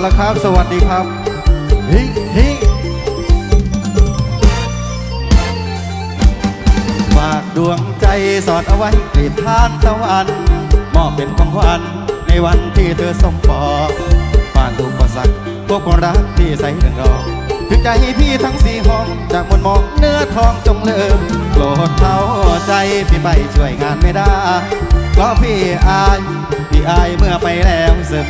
ารคามสวัสดีครับฮ้เฮ้ฝากดวงใจสอดเอาไว้กรีดทานตะวันมอบเป็นของขวัญในวันที่เธอสมปองผ่านทุกประสักพวกคนรักที่ใส่เรื่องรองถึงใจพี่ทั้งสี่ห้องจากมนมองเนื้อทองจงเลิมโกรธเท้าใจพี่ไปช่วยงานไม่ได้เพราะพี่อาย พี่อายเมื่อไปแล้วซึก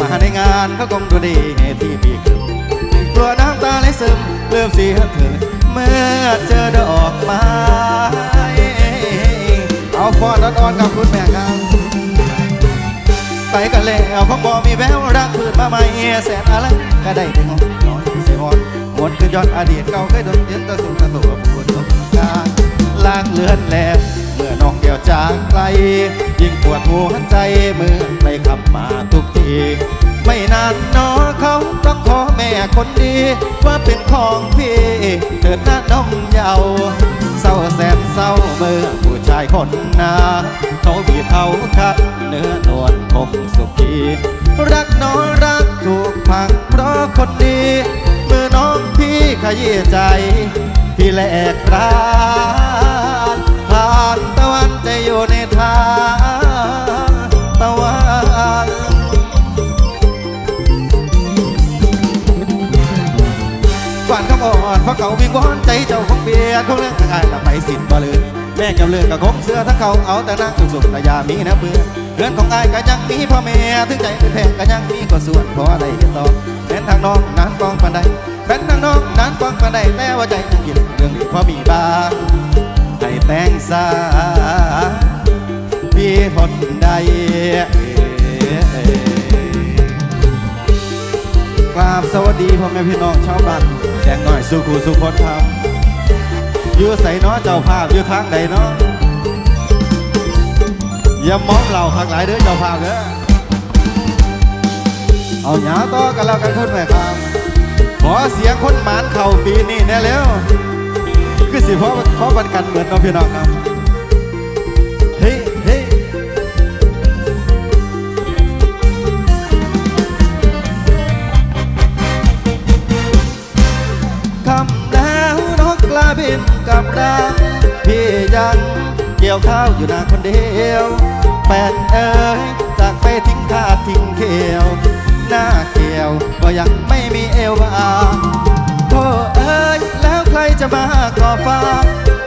มาในงานเขาคงดูดีที่พี่คืมกลัวน้ำตาไหลซึมเริ่มเสียเธอเมื่อเจอดอกไม้เอาฟอนอ่อนๆกับคุณแม่ครับไปกันแล้วคงบอกมีแววรักคืนมาใหม่แสนอะไรก็ได้แต่งอนนอนเสียหอนหมดคือยอดอดีตเก่าเคยโดนเย็นตะสุนตะตัวปวดตกกลางลางเลือนแล้ วเมื่องเดียวจากไกล ยิ่งปวดหัวใจเมื่อใครขับมาทุกที ไม่นานน้อเขาต้องขอแม่คนดี ว่าเป็นของพี่ เถิดหน้าน้องเยาวเศร้าแสนเศร้าเมื่อผู้ชายคนหนาเขาบีบเอาคัดเนื้อนวลคงสุขีรักน้องรักถูกพังเพราะคนดีเมื่อน้องพี่ขยี้ใจ พี่แหลกรา เพราะเขาวิงวอนใจเจ้าของเบียร์คงเรื่องอายละไปสิ้นบ่ลืมแม่กับเลือกกับคงเสื้อทั้งเขาเอาแต่นั่งสุขแต่ยามีนะเบื่อเรื่อนของอายก็ยังมีพ่อแม่ถึงใจเป็นแพงก็ยังมีก็ส่วนเพราะอะไรเห็นต่อเป็นทางน้องนานกองปันใดเป็นทางน้องนานกองปันใดแต่ว่าใจยังคิดเรื่องนี้พอมีบ้างให้แต่งสาพี่ทนได้กราบสวัสดีพ่อแม่พี่น้องชาวบ้าน ดงหน่อยสุขูสุคนครับอยู่ใส่น้อเจ้าภาพอยู่ทางใดเนาะอย่ามองเราหักหลายเด้อเจ้าภาพเด้อเอาหยาต่อกันแล้วกันขึ้นไปครับขอเสียงคนหมานเข่าปีนี่แน่แล้วคือสิเพราะเพราะบันกันเหมือนน้องพี่น้องครับ กี่ยวข้าวอยู่นาคนเดียวแปดเอ๋ยจากไปทิ้งท่าทิ้งเขียว หน้าเขียวก็ยังไม่มีเอวบางโธ่เอ๋ยแล้วใครจะมาก่อฟ้า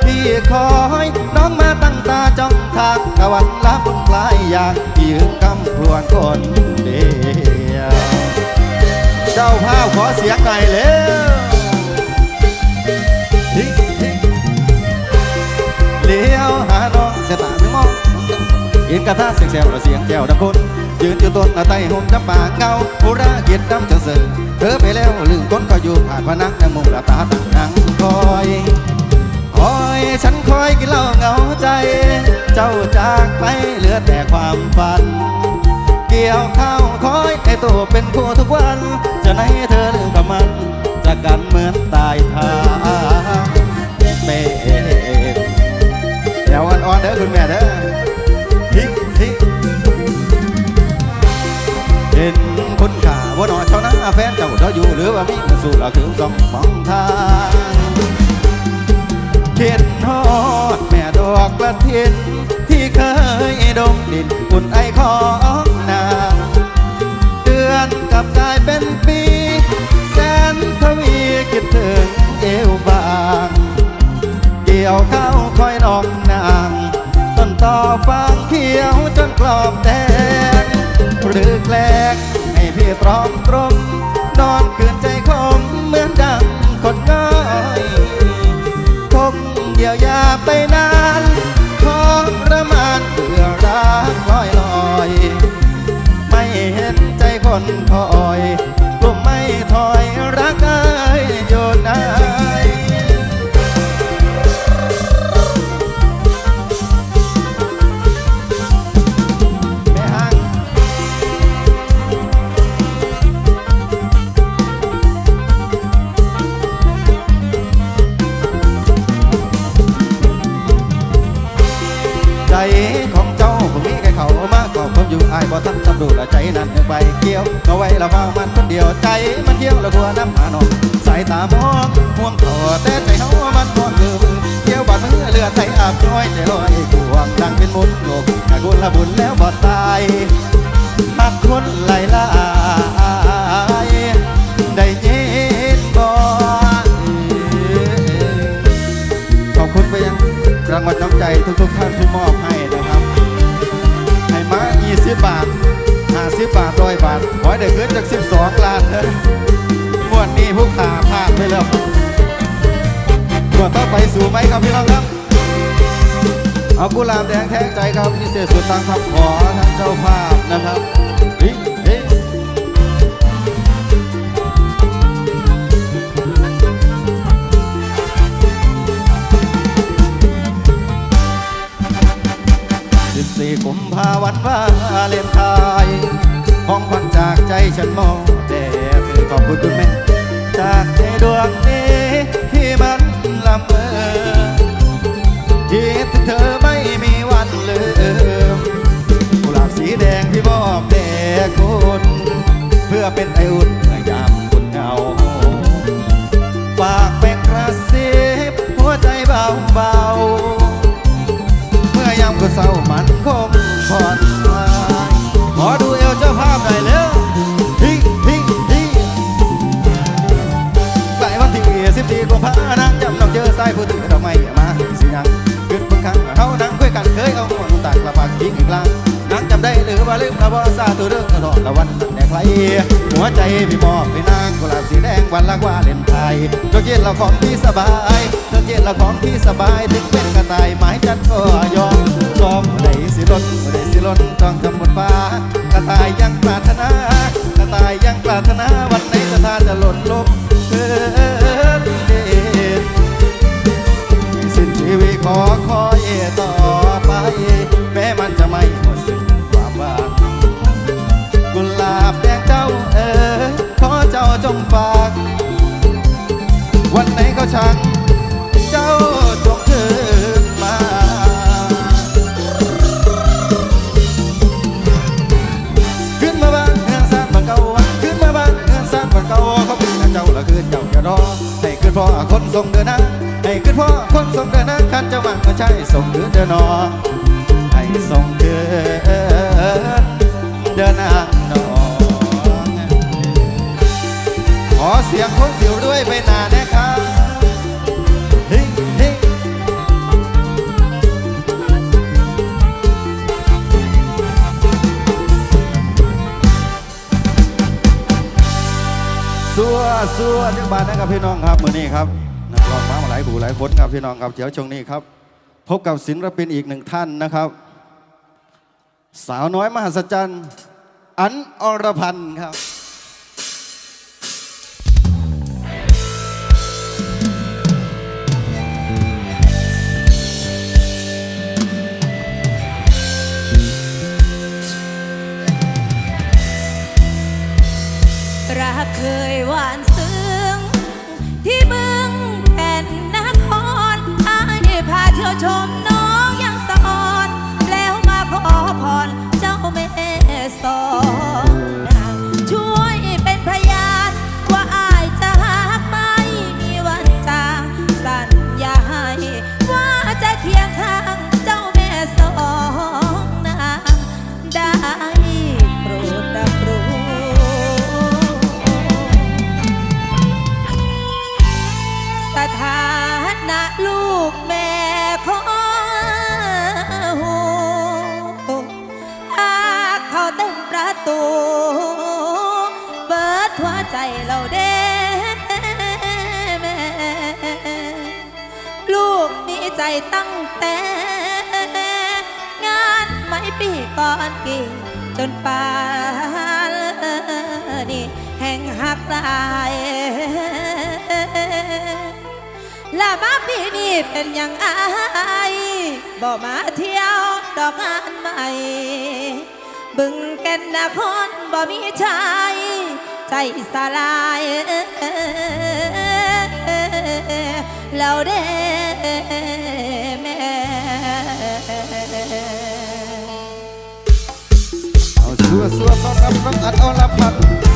พี่คอยน้องมาตั้งตาจ้องทางตะวันลับปลายอยากยืนกำพรวนคนเดียว เจ้าภาพขอเสียงหน่อยเร็วเลี้ยว สียตาไม่มองอินกระทะเสียงแซวและเสียงแก้วดังคนยืนอยู่ต้นหน้าใต้ห่มจำปาเงาโหราเกียรติดำจะเสือเธอไปแล้วลืมคนก็อยู่ผ่านพนักในมุมละตาตั้งนังคอยคอยฉันคอยกินเหล้าเหงาใจ เจ้าจากไปเหลือแต่ความฝัน เกี่ยวข้าวคอยไอตัวเป็นคู่ทุกวัน จะไหนเธอลืมกับมันจากกันเหมือนตา คุณแม่เด้อฮิฮิเห็นคนข่าว่านอชาวนาแฟนเจ้าเธออยู่หรือว่ามีมาสู่เราคือสองมองทางเขียนฮอดแม่ดอกกระเทียนที่เคยดมดินอุ่นไอของนางเดือนกลับกลายเป็นปีแสนทวีคิดถึงเอวบางเกี่ยวข้าวคอยนอง ต่อฟางเขียวจนกรอบแดงหรือแกล้งให้พี่ตรอมตรม นอนคืนใจคมเหมือนดังคนง่อยคงเยียวยาไปนานทระมานเพื่อรักลอยลอย ไม่เห็นใจคนคอ นั้นยังไปเกี่ยวเอาไว้ละว่ามันคนเดียวใจมันเที่ยวละกลัวน้ำหานองสายตามองห่วงต่อแต่ใจเฮามันมอนลืมเกี่ยวบาดมือเลือดไหลอาบน้อยใจลอยกวงดังเป็นมุนโลกแต่กุละบุญแล้วบ่ตายหักคนไหลลายได้ยินบ่ขอบคุณไปยังรางวัลน้ำใจทุกๆท่านที่มอบให้นะครับให้มา20บาท 50บบาทร้อยบาทขอให้ได้เกินจาก12ล้านเถอะงวดนี้ผู้ขาพลาดไปแล้วงวดต่อไปสู่ไหมครับพี่น้องครับ เอากุหลาบแดงแทงใจครับพิเศษสุดทางคำขอทางเจ้าภาพนะครับสิบสี่กุมภาวันวาเลนไทน์ ของขวัญจากใจฉันมองแต่คือขอบคุณคุณแม่ จากใจดวงนี้ที่มันลำเมอคิดถึงเธอไม่มีวันลืมกุหลาบสีแดงที่มอบแด่คุณ เพื่อเป็นไออุ่น อีกลางนังจำได้หรือว่าลืมละบ่ซาตัวเรื่องกระทอดละวันนั้นแน่ใคร หัวใจพี่มอบให้นางกุหลาบสีแดงวันละว่าเล่นไทยดอกเย็นละของที่สบายดอกเย็นละของที่สบายถึงเป็นกระต่ายไม้จันก็ยอมซ้อมเมื่อใดสิล้นเมื่อใดสิล้นต้องทำบนฟ้ากระต่ายยังปรารถนากระต่ายยังปรารถนา วัน สัวสัวเจ้าบ้านนะครับพี่น้องครับมือนี้ครับนักร้องมามาหลายผู้หลายคนครับพี่น้องครับเดี๋ยวช่วงนี้ครับ พบกับศิลปินอีกหนึ่งท่านนะครับ สาวน้อยมหัศจรรย์ อันอรพันธ์ครับ รักเคยหวานซึ้ง ที่บึงแผ่นนครอายพาเที่ยวชมน้องยังสอน แล้วมาขอพรเจ้าแม่สองน ก่อนกี่จนป่านนี่แห่งหักหลายลามาปีนี้เป็นอย่างอายบ่มาเที่ยวดอกงานใหม่ บึงแก่นนครบ่มีชายใจสลายแล้วเด้ สัวสัวก็รับก็อัดเอาละพัน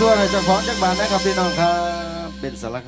ส่วยให้เจ้าของจักบาลนะครับพี่น้องครับ เป็นสารค